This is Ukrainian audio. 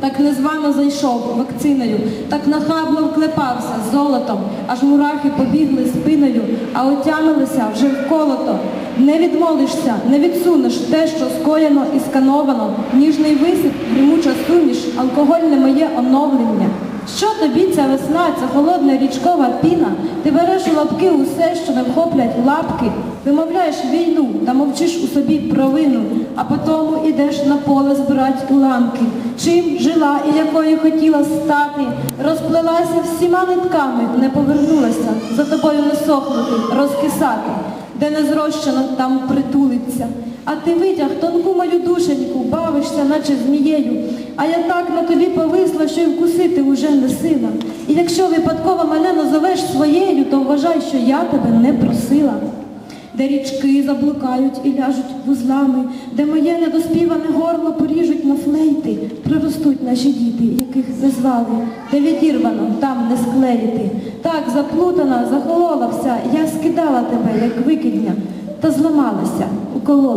так незвано зайшов вакциною, так нахабно вклепався золотом, аж мурахи побігли спиною, а отямилися вже вколото. Не відмолишся, не відсунеш те, що скоєно і скановано, ніжний висип, гримуча суміш, алкогольне моє оновлення. Що тобі ця весна, ця холодна річкова піна? Ти береш у лапки усе, що не вхоплять лапки, вимовляєш війну та мовчиш у собі провину, а потому ідеш на поле збирать уламки. Чим жила і якою хотіла стати, розплелася всіма нитками, не повернулася, за тобою не сохнути, розкисати, де не зрощено, там притулиться. А ти витяг тонку мою душеньку, бавишся, наче змією. А я так на тобі повисла, що й вкусити уже не сила. І якщо випадково мене назовеш своєю, то вважай, що я тебе не просила. Де річки заблукають і ляжуть вузлами, де моє недоспіване горло поріжуть на флейти, проростуть наші діти, яких зазвали, де відірвано, там не склеїти. Так заплутана, захолола вся, я скидала тебе, як викидня, та зламалася, укололася.